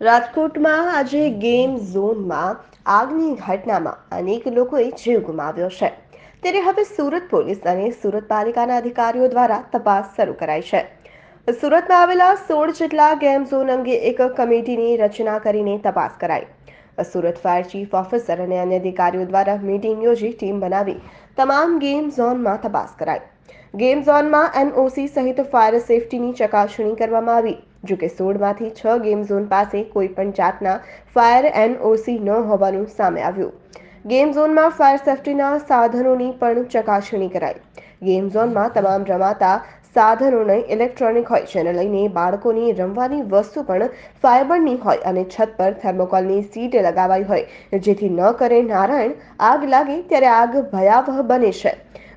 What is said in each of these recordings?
રાજકોટમાં આજે ગેમ ઝોનમાં આગની ઘટનામાં અનેક લોકોએ જીવ ગુમાવ્યો છે. ત્યારે હવે સુરત પોલીસ અને સુરત પાલિકાના અધિકારીઓ દ્વારા તપાસ શરૂ કરાઈ છે. સુરતમાં આવેલા સોળ જેટલા ગેમ ઝોન અંગે એક કમિટીની રચના કરીને તપાસ કરાઈ. સુરત ફાયર ચીફ ઓફિસર અને અન્ય અધિકારીઓ દ્વારા મીટિંગ યોજી ટીમ બનાવી તમામ ગેમ ઝોનમાં તપાસ કરાઈ. ગેમ ઝોનમાં એનઓસી સહિત ફાયર સેફટીની ચકાસણી કરવામાં આવી. જોકે સોળમાંથી છ ગેમ ઝોન પાસે કોઈ પણ જાતના ફાયર એનઓસી ન હોવાનું સામે આવ્યું. ગેમ ઝોનમાં ફાયર સેફટીના સાધનોની પણ ચકાસણી કરાઈ. ગેમ ઝોનમાં તમામ રમાતા સાધનોને ઇલેક્ટ્રોનિક હોય જેને લઈને બાળકોની રમવાની વસ્તુ પણ ફાઇબરની હોય અને છત પર થર્મોકોલની સીટ લગાવાઈ હોય. જેથી ન કરે નારાયણ આગ લાગે ત્યારે આગ ભયાવહ બને છે.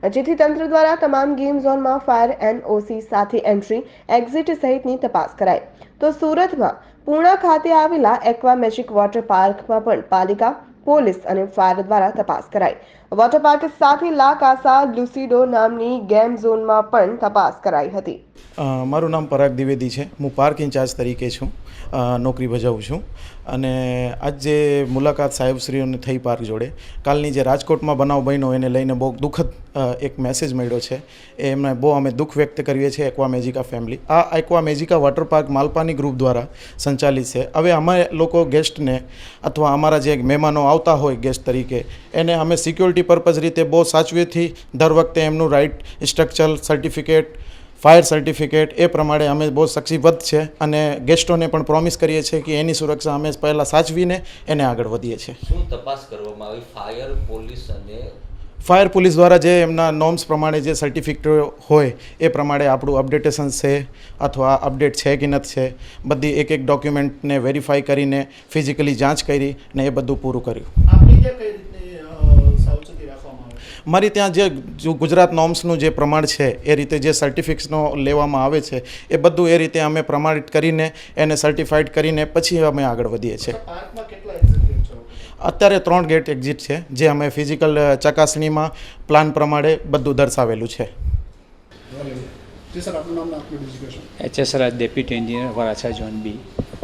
જેથી તંત્ર દ્વારા તમામ ગેમ ઝોનમાં ફાયર એનઓસી સાથે એન્ટ્રી, એક્ઝિટ સહિતની તપાસ કરાઈ. તો સુરતમાં પૂર્ણા ખાતે આવેલા એક્વા મેજિક વોટર પાર્કમાં પણ પાલિકા પોલીસ અને ફાયર દ્વારા તપાસ કરાઈ. વોટર પાર્ક સાથે લા કાસા લુસીડો નામની ગેમ ઝોનમાં પણ તપાસ કરાઈ હતી. મારું નામ પરાગ દ્વિવેદી છે. હું પાર્ક ઇન્ચાર્જ તરીકે છું. નોકરી ભજવું છું. અને આજ જે મુલાકાત સાહેબશ્રીઓને થઈ પાર્ક જોડે. કાલની જે રાજકોટમાં બનાવ બન્યો એને લઈને બહુ દુઃખદ એક મેસેજ મળ્યો છે. એ એમને બહુ અમે દુઃખ વ્યક્ત કરીએ છીએ એક્વા મેજિકા ફેમિલી આ Aqua Magica water park Malpani group દ્વારા સંચાલિત છે. હવે અમે લોકો ગેસ્ટને અથવા અમારા જે મહેમાનો આવતા હોય ગેસ્ટ તરીકે. એને અમે સિક્યોરિટી પર્પઝ રીતે બહુ સાચવેથી દર વખતે એમનું right structure certificate fire certificate એ પ્રમાણે અમે બહુ સક્ષીબદ્ધ છે અને ગેસ્ટોને પણ પ્રોમિસ કરીએ છીએ કે એની સુરક્ષા અમે પહેલાં સાચવીને એને આગળ વધીએ છીએ. શું તપાસ કરવામાં આવી? ફાયર પોલીસ અને ફાયર પોલીસ દ્વારા જે એમના નોર્મ્સ પ્રમાણે જે સર્ટિફિકેટ હોય એ પ્રમાણે આપણું અપડેટેશન છે અથવા અપડેટ છે કે નથી છે બધી એક એક ડોક્યુમેન્ટને વેરીફાઈ કરીને ફિઝિકલી જાંચ કરી ને એ બધું પૂરું કર્યું. મારી ત્યાં જે ગુજરાત નોર્મ્સનું જે પ્રમાણ છે એ રીતે જે સર્ટિફિકેટ્સનો લેવામાં આવે છે એ બધું એ રીતે અમે પ્રમાણિત કરીને એને સર્ટિફાઈડ કરીને પછી અમે આગળ વધીએ છીએ પાર્કમાં કેટલા એક્ઝિક્યુટ છે અત્યારે ત્રણ ગેટ એક્ઝિટ છે જે અમે ફિઝિકલ ચકાસણીમાં પ્લાન પ્રમાણે બધું દર્શાવેલું છે. જી સર આપનું નામ ને આપનું designation HS Raj deputy engineer Varachha zone B.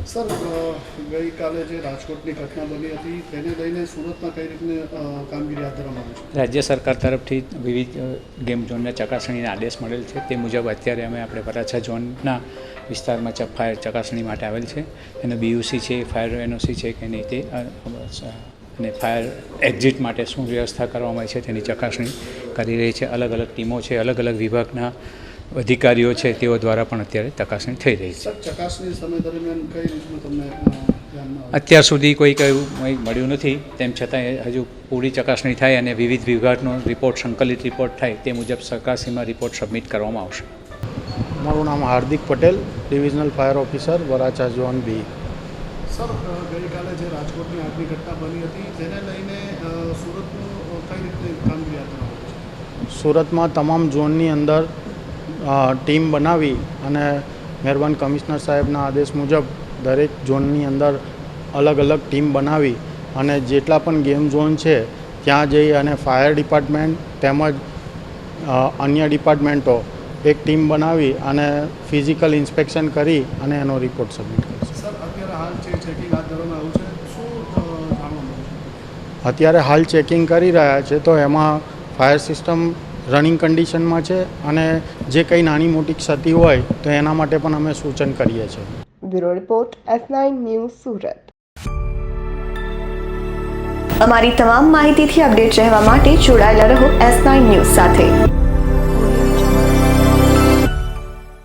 Sir ગઈકાલે જે રાજકોટની ઘટના બની હતી તેને લઈને સુરતમાં કઈ રીતની કામગીરી હાથ ધરવામાં આવી છે? રાજ્ય સરકાર તરફથી વિવિધ ગેમ ઝોનના ચકાસણીના આદેશ મળેલ છે. તે મુજબ અત્યારે અમે આપણે વરાછા ઝોનના વિસ્તારમાં ચ ફાયર ચકાસણી માટે આવેલ છે. એનો બીયુસી છે ફાયર એનઓસી છે કે નહીં તે અને ફાયર એક્ઝિટ માટે શું વ્યવસ્થા કરવામાં આવી છે તેની ચકાસણી કરી રહી છે. અલગ અલગ ટીમો છે અલગ અલગ વિભાગના અધિકારીઓ છે તેઓ દ્વારા પણ અત્યારે ચકાસણી થઈ રહી છે. ચકાસણી સમય દરમિયાન કઈ રીતનું તમને અ, ધ્યાનમાં આવે? અત્યાર સુધી કોઈ કયું મળ્યું નથી. તેમ છતાં હજુ પૂરી ચકાસણી થાય અને વિવિધ વિભાગનો રિપોર્ટ સંકલિત રિપોર્ટ થાય તે મુજબ સરકારશ્રીમાં રિપોર્ટ સબમિટ કરવામાં આવશે. મારું નામ Hardik Patel divisional fire officer Varachha zone B sir ગઈકાલે જે રાજકોટની આગની ઘટના બની હતી તેને લઈને સુરતનું કઈ કામગીરી સુરતમાં તમામ ઝોનની અંદર ટીમ બનાવી અને મહેરબાન કમિશનર સાહેબના આદેશ મુજબ દરેક ઝોનની અંદર અલગ અલગ ટીમ બનાવી અને જેટલા પણ ગેમ ઝોન છે ત્યાં જઈ અને ફાયર ડિપાર્ટમેન્ટ તેમજ અન્ય ડિપાર્ટમેન્ટો એક ટીમ બનાવી અને ફિઝિકલ ઇન્સ્પેક્શન કરી અને એનો રિપોર્ટ સબમિટ કરશે અત્યારે હાલ ચેકિંગ કરી રહ્યા છે તો એમાં ફાયર સિસ્ટમ રનિંગ કન્ડિશનમાં છે અને જે કંઈ નાની મોટી ક્ષતિ હોય તો એના માટે પણ અમે સૂચન કરીએ છીએ. Bureau report S nine news Surat. અમારી તમામ માહિતીથી અપડેટ રહેવા માટે જોડાયેલા રહો એસ નાઇન ન્યૂઝ સાથે.